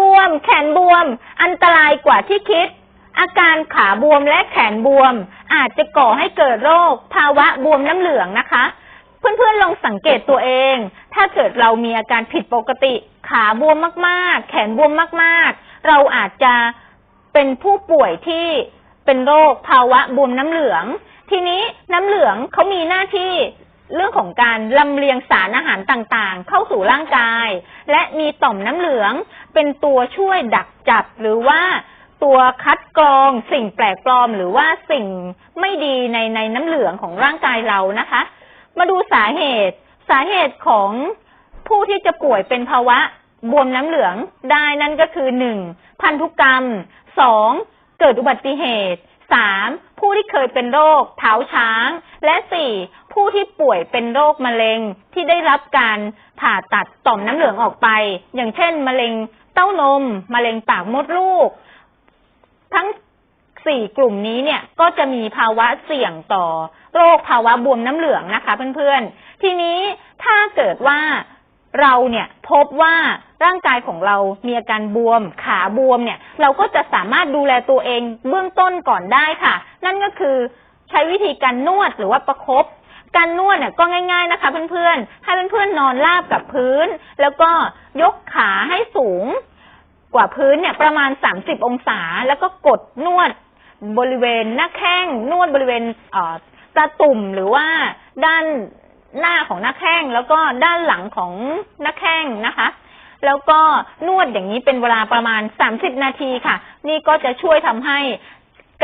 บวม แขนบวม อันตรายกว่าที่คิด อาการขาบวมและแขนบวม อาจจะก่อให้เกิดโรค ภาวะบวมน้ำเหลืองนะคะ เพื่อนๆลองสังเกตตัวเอง ถ้าเกิดเรามีอาการผิดปกติ ขาบวมมากๆ แขนบวมมากๆ เราอาจจะเป็นผู้ป่วยที่เป็นโรคภาวะบวมน้ำเหลือง ทีนี้น้ำเหลืองเขามีหน้าที่เรื่องของการลำเลียงสารอาหารต่างๆ เข้าสู่ร่างกาย และมีต่อมน้ำเหลือง เป็นตัวช่วยดักจับหรือว่าตัวคัดกรองสิ่งแปลกปลอมหรือว่าสิ่งไม่ดีในในน้ำเหลืองของร่างกายเรานะคะ มาดูสาเหตุ สาเหตุของผู้ที่จะป่วยเป็นภาวะบวมน้ำเหลืองได้นั่นก็คือหนึ่งพันธุกรรมสองเกิดอุบัติเหตุสามผู้ที่เคยเป็นโรคเท้าช้าง และสี่ ผู้ที่ป่วยเป็นโรคมะเร็งที่ได้รับการผ่าตัดต่อมน้ำเหลืองออกไป อย่างเช่น มะเร็งเต้านม มะเร็งปากมดลูก ทั้งสี่กลุ่มนี้เนี่ยก็จะมีภาวะเสี่ยงต่อโรคภาวะบวมน้ำเหลืองนะคะเพื่อนๆ ทีนี้ถ้าเกิดว่าเราเนี่ยพบว่าร่างกายของเรามีอาการบวม ขาบวมเนี่ย เราก็จะสามารถดูแลตัวเองเบื้องต้นก่อนได้ค่ะ นั่นก็คือใช้วิธีการนวดหรือว่าประคบ การนวดเนี่ยก็ง่าย ๆนะคะ เพื่อนๆ ให้เพื่อนๆนอนราบกับพื้น แล้วก็ยกขาให้สูงกว่าพื้นเนี่ยประมาณ30องศา แล้วก็กดนวดบริเวณหน้าแข้งนวดบริเวณเอ่อตาตุ่มหรือว่าด้านหน้าของหน้าแข้งแล้วก็ด้านหลังของหน้าแข้งนะคะ แล้วก็นวดอย่างนี้เป็นเวลาประมาณ30นาทีค่ะ นี่ก็จะช่วยทำให้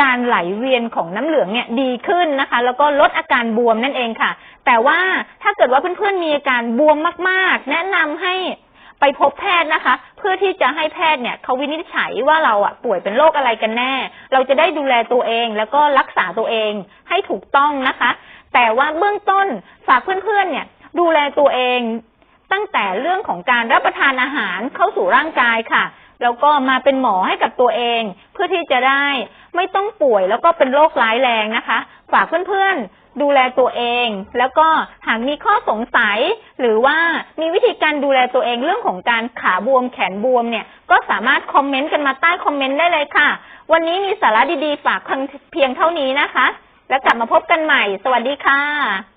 การไหลเวียนของน้ำเหลืองเนี่ยดีขึ้นนะคะ แล้วก็ลดอาการบวมนั่นเองค่ะ แต่ว่าถ้าเกิดว่าเพื่อนๆมีอาการบวมมากๆ แนะนำให้ไปพบแพทย์นะคะ เพื่อที่จะให้แพทย์เนี่ยเขาวินิจฉัยว่าเราอะป่วยเป็นโรคอะไรกันแน่ เราจะได้ดูแลตัวเอง แล้วก็รักษาตัวเองให้ถูกต้องนะคะ แต่ว่าเบื้องต้นฝากเพื่อนๆ เนี่ย ดูแลตัวเองตั้งแต่เรื่องของการรับประทานอาหารเข้าสู่ร่างกายค่ะ แล้วก็มาเป็นหมอให้กับตัวเอง เพื่อที่จะได้ ไม่ต้องป่วยแล้วก็เป็นโรคร้ายแรงนะคะ ฝากเพื่อนๆดูแลตัวเอง แล้วก็หากมีข้อสงสัย หรือว่ามีวิธีการดูแลตัวเองเรื่องของการขาบวมแขนบวมเนี่ย ก็สามารถคอมเมนต์กันมาใต้คอมเมนต์ได้เลยค่ะ วันนี้มีสาระดีๆ ฝากเพียงเท่านี้นะคะ แล้วกลับมาพบกันใหม่ สวัสดีค่ะ